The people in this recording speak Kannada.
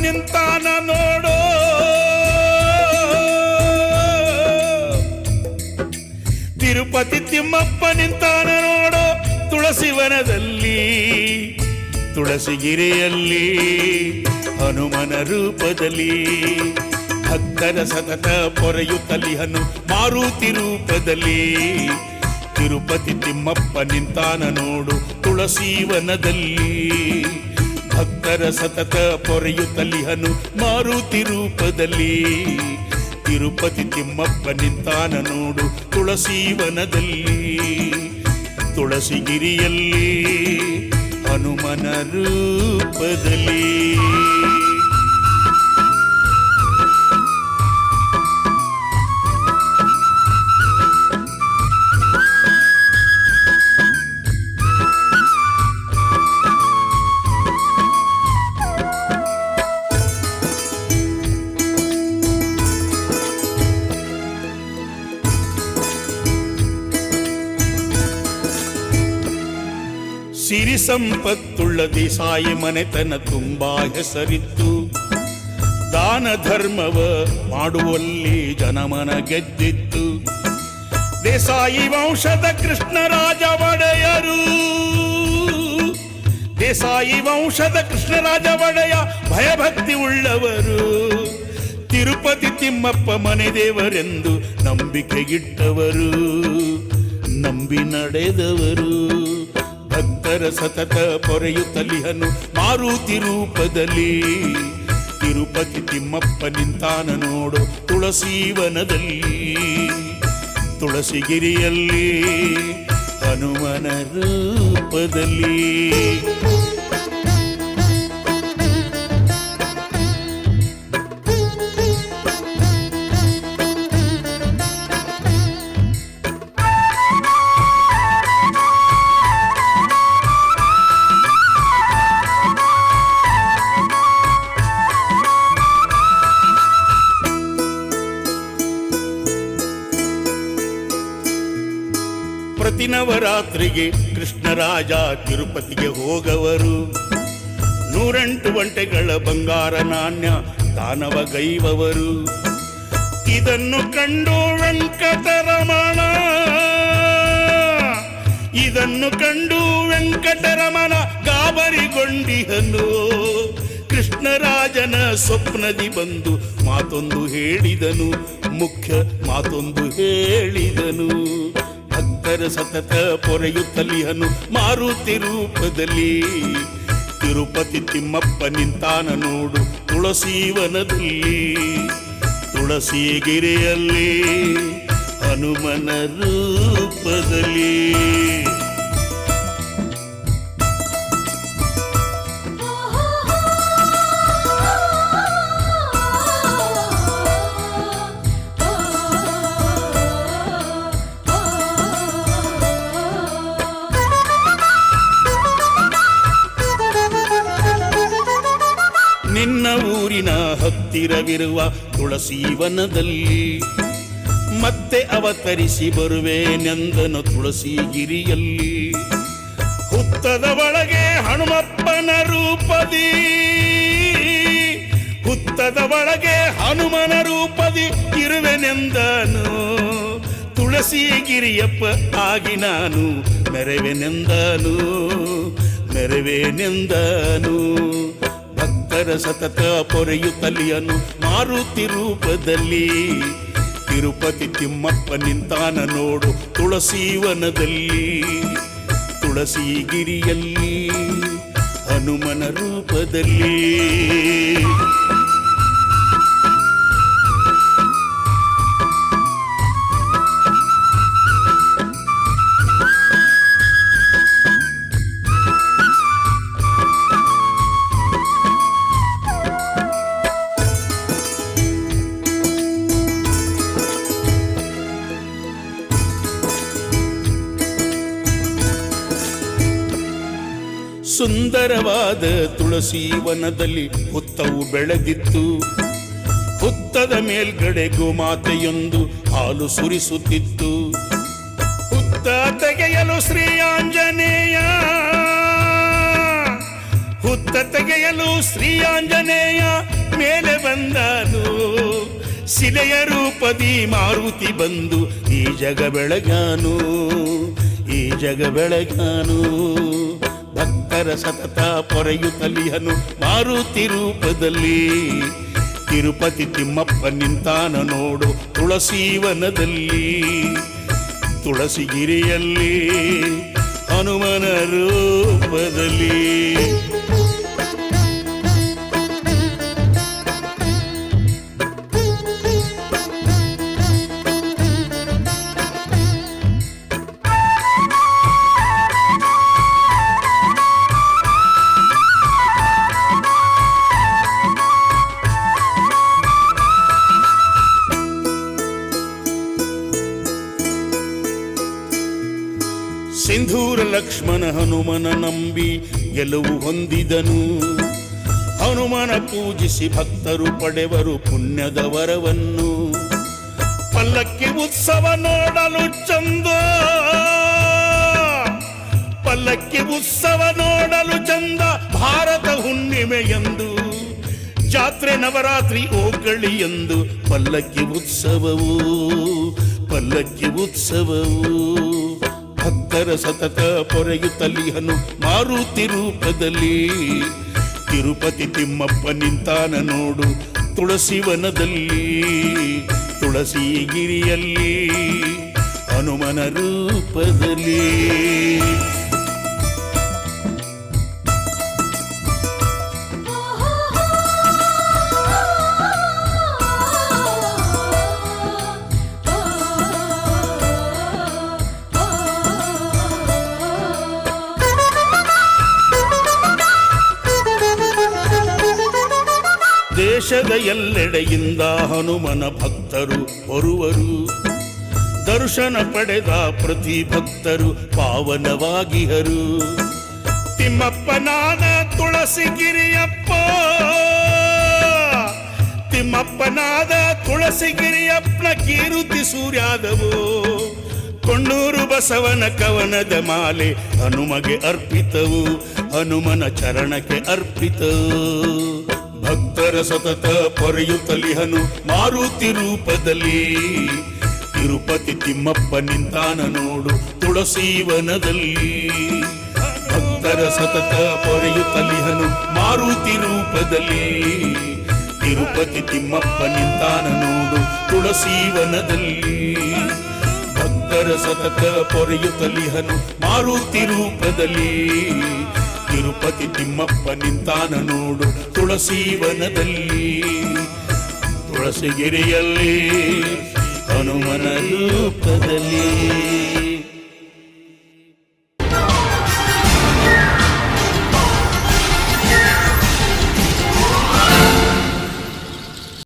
ನಿಂತಾನ ನೋಡೋ. ತಿರುಪತಿ ತಿಮ್ಮಪ್ಪ ನಿಂತಾನ ನೋಡೋ. ತುಳಸಿವನದಲ್ಲಿ, ತುಳಸಿಗಿರಿಯಲ್ಲಿ, ಹನುಮನ ರೂಪದಲ್ಲಿ, ಭಕ್ತರ ಸತತ ಪೊರೆಯುತ್ತಲಿ ಹನು ಮಾರುತಿ ರೂಪದಲ್ಲಿ. ತಿರುಪತಿ ತಿಮ್ಮಪ್ಪ ನಿಂತಾನ ನೋಡು ತುಳಸೀವನದಲ್ಲಿ. ಭಕ್ತರ ಸತತ ಪೊರೆಯುತ್ತಲಿ ಹನು ಮಾರುತಿ ರೂಪದಲ್ಲಿ. ತಿರುಪತಿ ತಿಮ್ಮಪ್ಪ ನಿಂತಾನ ನೋಡು ತುಳಸೀವನದಲ್ಲಿ ತುಳಸಿಗಿರಿಯಲ್ಲಿ ಹನುಮನ ರೂಪದಲ್ಲಿ. ಸಿರಿ ಸಂಪತ್ತುಳ್ಳ ದೇಸಾಯಿ ಮನೆತನ ತುಂಬಾ ಹೆಸರಿತ್ತು. ದಾನ ಧರ್ಮವ ಮಾಡುವಲ್ಲಿ ಜನಮನ ಗೆದ್ದಿತ್ತು. ದೇಸಾಯಿ ವಂಶದ ಕೃಷ್ಣರಾಜ ಒಡೆಯರು. ದೇಸಾಯಿ ವಂಶದ ಕೃಷ್ಣರಾಜ ಒಡೆಯ ಭಯಭಕ್ತಿ ಉಳ್ಳವರು. ತಿರುಪತಿ ತಿಮ್ಮಪ್ಪ ಮನೆ ದೇವರೆಂದು ನಂಬಿಕೆಗಿಟ್ಟವರು. ನಂಬಿ ನಡೆದವರು. ಭಕ್ತರ ಸತತ ಪೊರೆಯುತ್ತಲಿಹನು. ಮಾರುತಿ ರೂಪದಲ್ಲಿ ತಿರುಪತಿ ತಿಮ್ಮಪ್ಪ ನಿಂತಾನ ನೋಡು ತುಳಸೀವನದಲ್ಲಿ. ತುಳಸಿಗಿರಿಯಲ್ಲಿ ಹನುಮನ ರೂಪದಲ್ಲಿ. ಪ್ರತಿ ನವರಾತ್ರಿಗೆ ಕೃಷ್ಣರಾಜ ತಿರುಪತಿಗೆ ಹೋಗವರು. ನೂರೆಂಟು ಒಂಟೆಗಳ ಬಂಗಾರ ನಾಣ್ಯ ದಾನವ ಗೈವವರು. ಇದನ್ನು ಕಂಡು ವೆಂಕಟರಮಣ. ಇದನ್ನು ಕಂಡು ವೆಂಕಟರಮಣ ಗಾಬರಿಗೊಂಡಿಹನು. ಕೃಷ್ಣರಾಜನ ಸ್ವಪ್ನದಿ ಬಂದು ಮಾತೊಂದು ಹೇಳಿದನು, ಮುಖ್ಯ ಮಾತೊಂದು ಹೇಳಿದನು. ಭಕ್ತರ ಸತತ ಪೊರೆಯುತ್ತಲಿಹನು ಮಾರುತಿ ರೂಪದಲ್ಲಿ. ತಿರುಪತಿ ತಿಮ್ಮಪ್ಪ ನಿಂತಾನ ನೋಡು ತುಳಸೀವನದಲ್ಲಿ ತುಳಸಿಗಿರಿಯಲ್ಲಿ ಹನುಮನ ರೂಪದಲ್ಲಿ. ಹತ್ತಿರವಿರುವ ತುಳಸೀವನದಲ್ಲಿ ಮತ್ತೆ ಅವತರಿಸಿ ಬರುವೆನೆಂದನು ತುಳಸಿಗಿರಿಯಲ್ಲಿ ಹುತ್ತದ ಒಳಗೆ ಹನುಮಪ್ಪನ ರೂಪದಿ. ಹುತ್ತದ ಒಳಗೆ ಹನುಮನ ರೂಪದಿ. ಇರುವೆನೆಂದನು ತುಳಸಿಗಿರಿಯಪ್ಪ ಆಗಿ ನಾನು ಮೆರವೆನೆಂದನು ಮೆರವೆನೆಂದನು ಭಕ್ತರ ಸತತ ಪೊರೆಯುತ್ತಲಿಯನು ಮಾರುತಿ ರೂಪದಲ್ಲಿ. ತಿರುಪತಿ ತಿಮ್ಮಪ್ಪ ನಿಂತಾನ ನೋಡು ತುಳಸೀವನದಲ್ಲಿ ತುಳಸಿಗಿರಿಯಲ್ಲಿ ಹನುಮನ ರೂಪದಲ್ಲಿ. ಸುಂದರವಾದ ತುಳಸಿ ವನದಲ್ಲಿ ಹುತ್ತವು ಬೆಳೆದಿತ್ತು. ಹುತ್ತದ ಮೇಲ್ಗಡೆ ಗೋಮಾತೆಯೊಂದು ಹಾಲು ಸುರಿಸುತ್ತಿತ್ತು. ಹುತ್ತ ತೆಗೆಯಲು ಶ್ರೀ ಆಂಜನೇಯ ಹುತ್ತ ತೆಗೆಯಲು ಶ್ರೀ ಆಂಜನೇಯ ಮೇಲೆ ಬಂದನು. ಶಿಲೆಯ ರೂಪದಿ ಮಾರುತಿ ಬಂದು ಈ ಜಗ ಬೆಳಗಾನು. ಈ ಜಗ ಬೆಳಗಾನು. ಭಕ್ತರ ಸತತ ಮಾರುತಿ ರೂಪದಲ್ಲಿ. ತಿರುಪತಿ ತಿಮ್ಮಪ್ಪ ನಿಂತಾನ ನೋಡು ತುಳಸೀವನದಲ್ಲಿ ತುಳಸಿಗಿರಿಯಲ್ಲಿ ಹನುಮನ ರೂಪದಲ್ಲಿ. ಸಿಂಧೂರ ಲಕ್ಷ್ಮಣ ಹನುಮನ ನಂಬಿ ಗೆಲುವು ಹೊಂದಿದನು. ಹನುಮನ ಪೂಜಿಸಿ ಭಕ್ತರು ಪಡೆವರು ಪುಣ್ಯದ ವರವನ್ನು. ಪಲ್ಲಕ್ಕಿ ಉತ್ಸವ ನೋಡಲು ಚಂದ. ಪಲ್ಲಕ್ಕಿ ಉತ್ಸವ ನೋಡಲು ಚಂದ. ಭಾರತ ಹುಣ್ಣಿಮೆಯಂದು ಜಾತ್ರೆ ನವರಾತ್ರಿ ಓಗಳಿಯಂದು ಎಂದು. ಪಲ್ಲಕ್ಕಿ ಉತ್ಸವವು ಪಲ್ಲಕ್ಕಿ ಉತ್ಸವವು. ಭಕ್ತರ ಸತತ ಪೊರೆಯುತ್ತಲಿಹನು ಮಾರುತಿ ರೂಪದಲ್ಲಿ ತಿರುಪತಿ ತಿಮ್ಮಪ್ಪ ನಿಂತಾನ ನೋಡು ತುಳಸಿವನದಲ್ಲಿ. ತುಳಸಿ ಗಿರಿಯಲ್ಲಿ ಹನುಮನ ರೂಪದಲ್ಲಿ. ದೇಶದ ಎಲ್ಲೆಡೆಯಿಂದ ಹನುಮನ ಭಕ್ತರು ಬರುವರು. ದರ್ಶನ ಪಡೆದ ಪ್ರತಿ ಭಕ್ತರು ಪಾವನವಾಗಿಹರು. ತಿಮ್ಮಪ್ಪನಾದ ತುಳಸಿಗಿರಿಯಪ್ಪ, ತಿಮ್ಮಪ್ಪನಾದ ತುಳಸಿಗಿರಿಯಪ್ಪನ ಕೀರುತಿ ಸೂರ್ಯಾದವು. ಕೊಣ್ಣೂರು ಬಸವನ ಕವನದ ಮಾಲೆ ಹನುಮಗೆ ಅರ್ಪಿತವು. ಹನುಮನ ಚರಣಕ್ಕೆ ಅರ್ಪಿತವು. ಭಕ್ತರ ಸತತ ಪೊರೆಯುತ್ತಲಿಹನು ಮಾರುತಿ ರೂಪದಲ್ಲಿ. ತಿರುಪತಿ ತಿಮ್ಮಪ್ಪ ನಿಂತಾನ ನೋಡು ತುಳಸೀವನದಲ್ಲಿ ಭಕ್ತರ ಸತತ ಪೊರೆಯುತ್ತಲಿಹನು ಮಾರುತಿ ರೂಪದಲ್ಲಿ. ತಿರುಪತಿ ತಿಮ್ಮಪ್ಪ ನಿಂತಾನ ನೋಡು ತುಳಸೀವನದಲ್ಲಿ ಭಕ್ತರ ಸತತ ಪೊರೆಯುತ್ತಲಿಹನು ಮಾರುತಿ ರೂಪದಲ್ಲಿ. ತಿರುಪತಿ ತಿಮ್ಮಪ್ಪ ನಿಂತಾನ ನೋಡು ತುಳಸೀವನದಲ್ಲಿ ತುಳಸಿಗಿರಿಯಲ್ಲಿ ಹನುಮನ ರೂಪದಲ್ಲಿ.